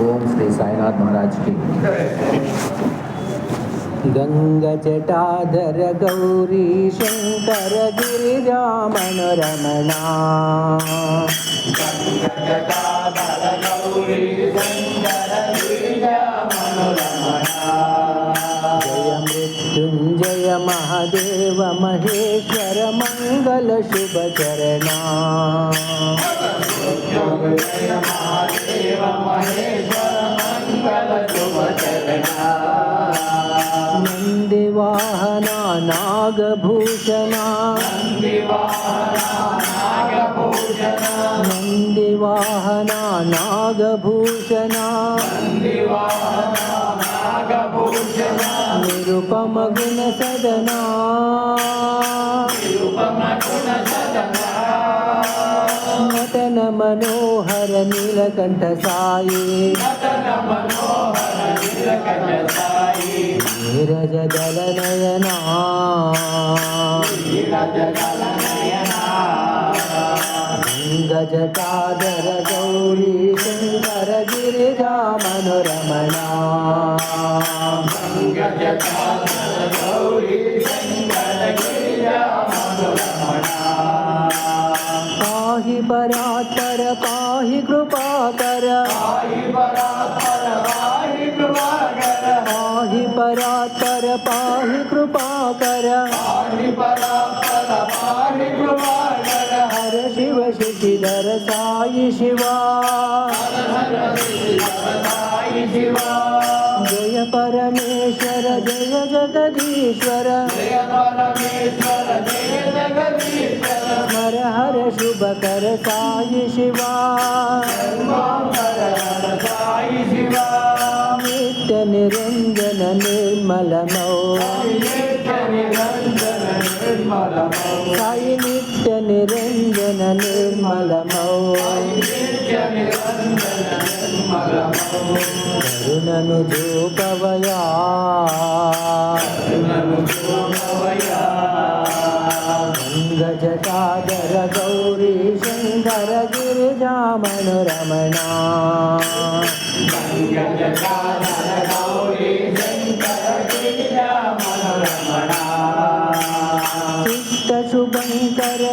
ओम श्री साईनाथ महाराज की। गंगा चटाधर गौरी शंकर गिरिजा मनोरमणा जय मृत्युंजय महादेव महेश्वर मंगल शुभ महादेव శుభ చరణ నంది వాహన నాగభూషణ నంది వాహన నాగభూషణ నిరుపమ గుణ సదనా. నటన మనోహర నీలకంఠ సాయి. నీరజ దళ నయనా. గంగ జటాధర గౌరీ శంకర గిరిజా మనోరమణ జయ పరమేశ్వర జయ జగదీశ్వర హర హర శుభకర సాయి శివా నిత్య నిరంజన నిర్మలమౌ సాయి నిత్య నిరంజన నిర్మలమౌ. కరుణను చూపవయా గంగ జటాధర గౌరీ శంకర గిరిజామణ రమణ. శిష్ట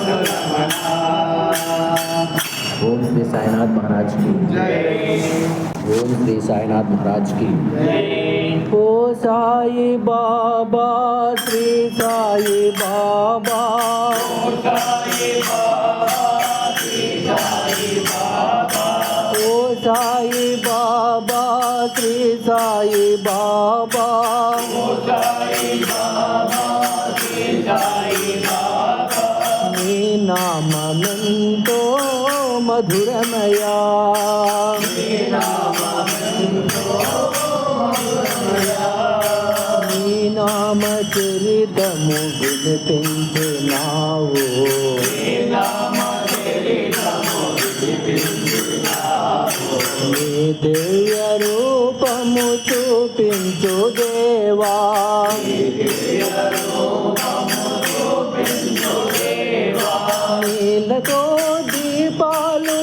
ओम श्री साईनाथ महाराज की। ओम श्री साईनाथ महाराज की। ओ साई बाबा, श्री साई बाबा। ओ साई నామెంతో మధురమయా. నీ నామ చరితము వినిపించినావు నీ దివ్య రూపము చూపించు దేవా. follow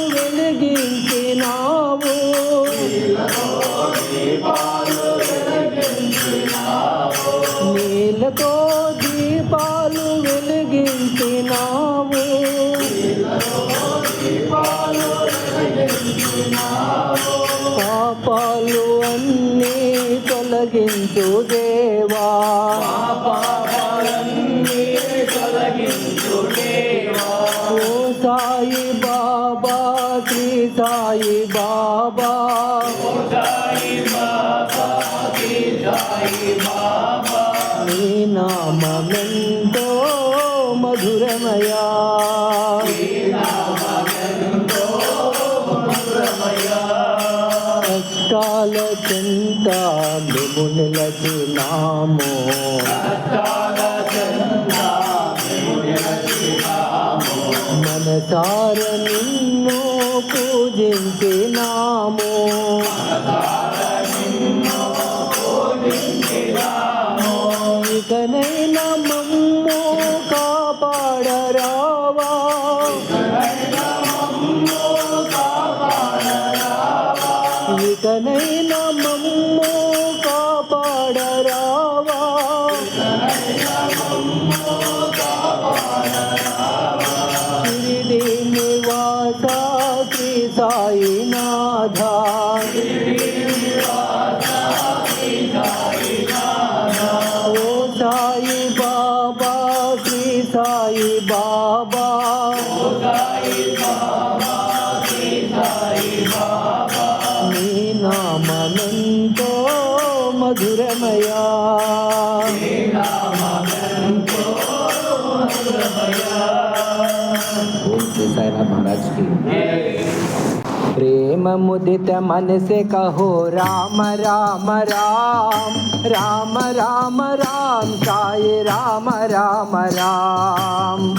నీ నామెంతో మధురమయా. కష్టాల చింత మేము నిలచినాము మనసార నిన్ను పూజించినాము महाराज की प्रेम मुदित मन से कहो, राम राम राम राम राम राम, साय राम राम राम।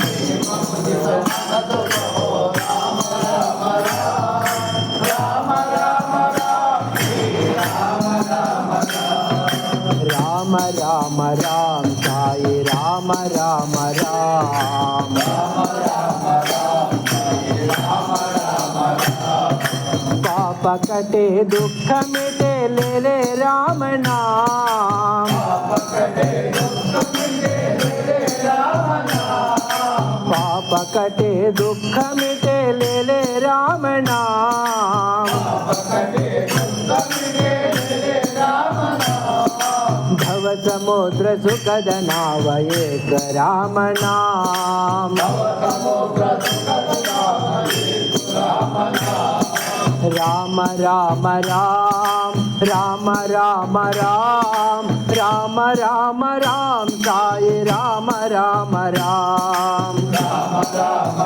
राम राम राम साई राम राम राम राम राम। పకటే దుఃఖమిటే లేలే రామనా. పాపకటే దుఃఖమిటే లేలే రామనా. భవ సముద్ర సుఖద నావయేక రామనా రామనా. రామ రామ రామ రామ రామ రామ రామ రామ రామ సాయి రామ రామ రామ రామ రామ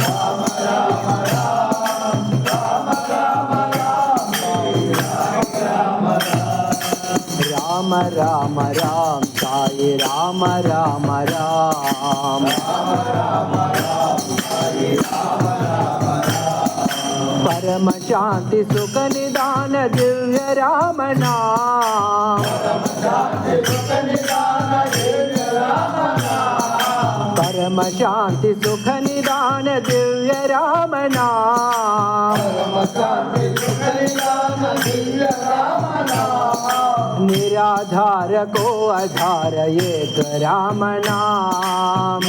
రామ రామ రామ రామ రామ రామ సాయి రామ రామ రామ రామ రామ రామ సాయి రామ రామ परम शांति सुख निदान दिव्य राम नाम। परम शांति सुख निदान दिव्य राम नाम। निराधार को आधार एक राम नाम।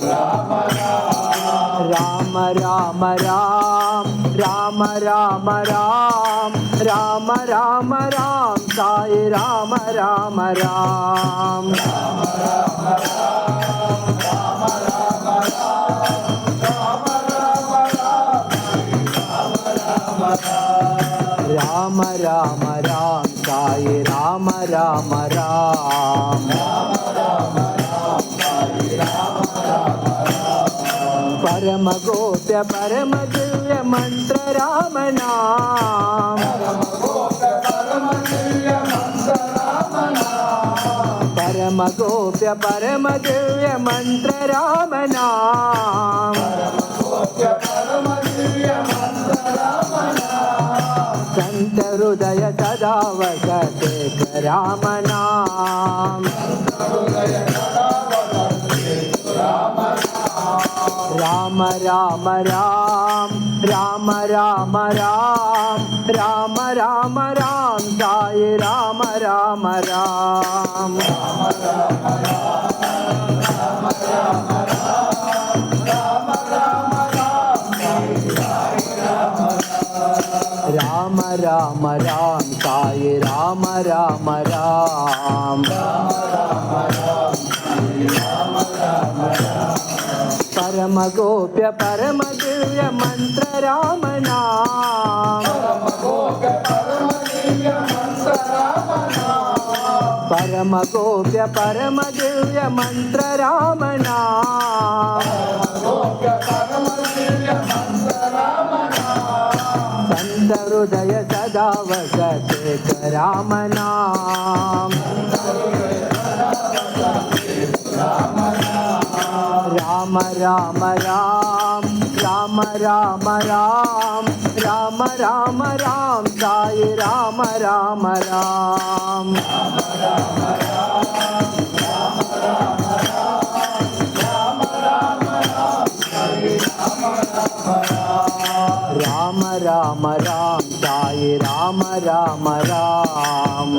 राम ராம ராம ராம் ராம ராம ராம் ராம ராம ராம் சாய் ராம ராம ராம் ராம ராம ராம் சாய் ராம ராம ராம் परम गोप्य परम दिव्य मंत्र राम नाम। परम गोप्य परम दिव्य मंत्र राम नाम। संत हृदय सदा वसते राम नाम। राम राम राम राम राम राम राम राम राम राम साय राम राम राम राम राम राम साय राम राम राम राम राम राम परम गोप्य परम दिव्य परमगोप्य, परमदिव्य परम रामनाम परमगोप्य परमदिव्य मन्त्र रामनाम सन्तहृदय सदा वसते रामनाम रामनाम राम राम राम राम राम राम राम राम राम साई राम राम राम राम राम राम साई राम राम राम राम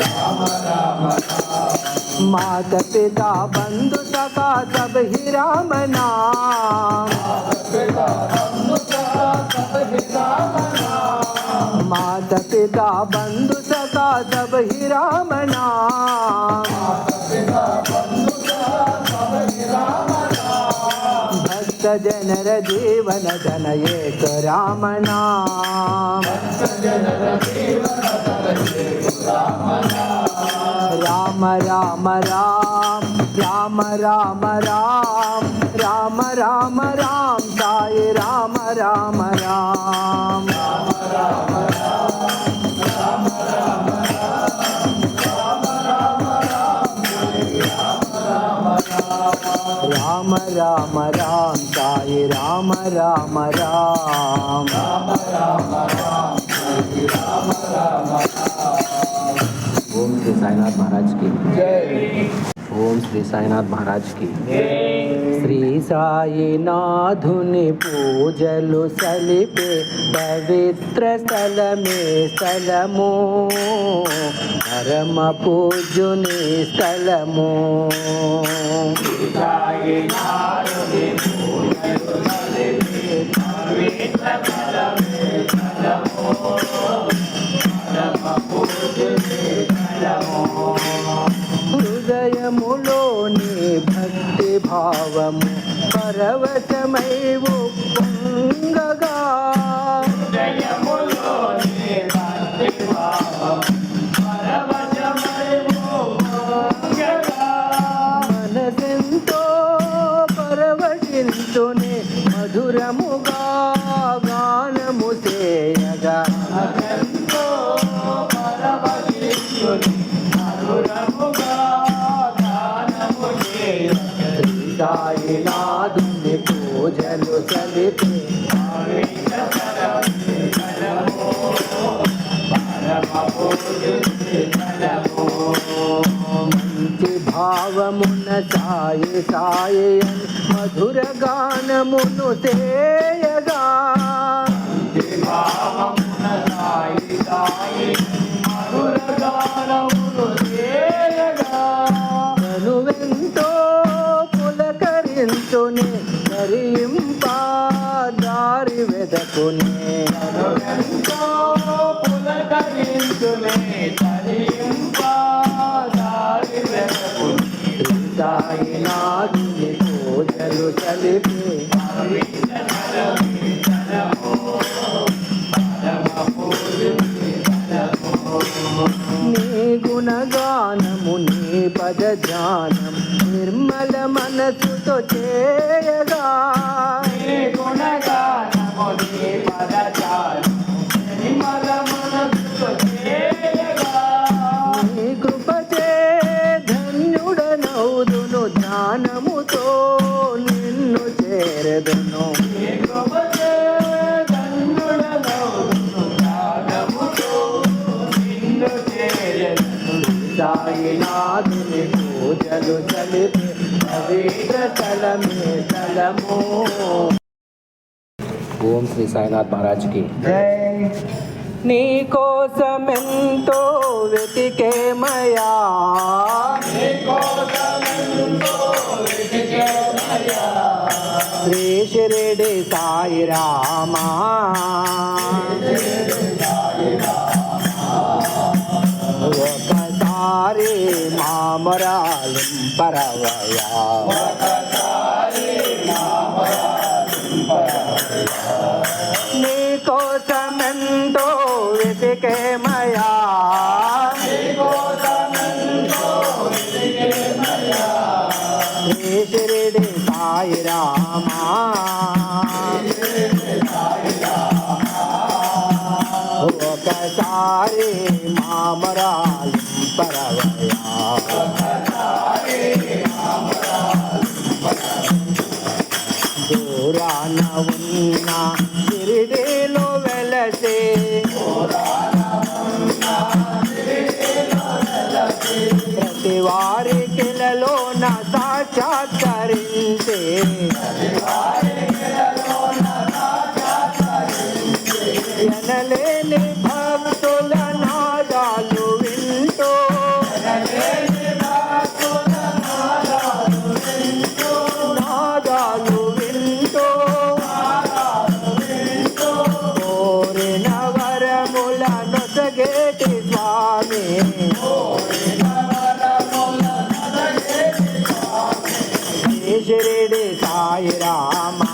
राम राम माता पिता बंधु सखा सब ही राम नाम माता पिता बंधु सखा सब ही राम नाम भक्त जनर जीवन जन एक राम नाम राम राम राम राम राम राम राम राम राम साई राम राम राम राम राम राम साई राम राम राम ओम श्री साईनाथ महाराज की ఓం శ్రీ సాయినాథ్ మహారాజ్కి ఓం శ్రీ సాయినాథ్ మహారాజ్కి శ్రీ సాయినాథుని పూజలు సలిపే పవిత్ర స్థలమే స్థలము పరమ పూజుని స్థలము సాయినాథుని పూజలు భావము పరవశమై ఉప్పొంగగా సాయి సాయి మధుర గానమును తేయగా. సాయి సాయి మధుర గానమును కరింపా దారి వెదకునే. పులకరించునే కరింప సాయినాథుని పూజలు చలిపే నీ గుణగానము తలు చలిపి పవిత్ర స్థలమే స్థలము ఓం శ్రీ సాయినాథ్ మహారాజ్కి. జై. నీ కోసమెంతో వెతికేమయా శ్రీ షిరిడి సాయి రామా. ఒకసారి మామరాలింపరవయా నీ కోసమెంతో వెతికేమయా శ్రీ శిరిడి సాయి రామా. ఒకసారి మామరాలి పరవ क्या करेंगे? శిరడి సాయి రామా.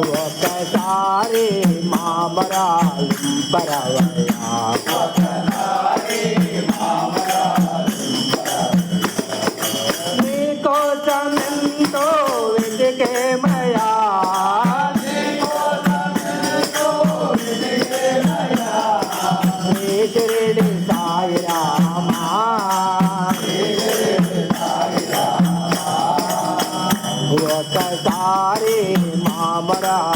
ఒక్కసారి మామరాలు పరవా તારે મામરા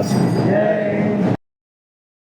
আছে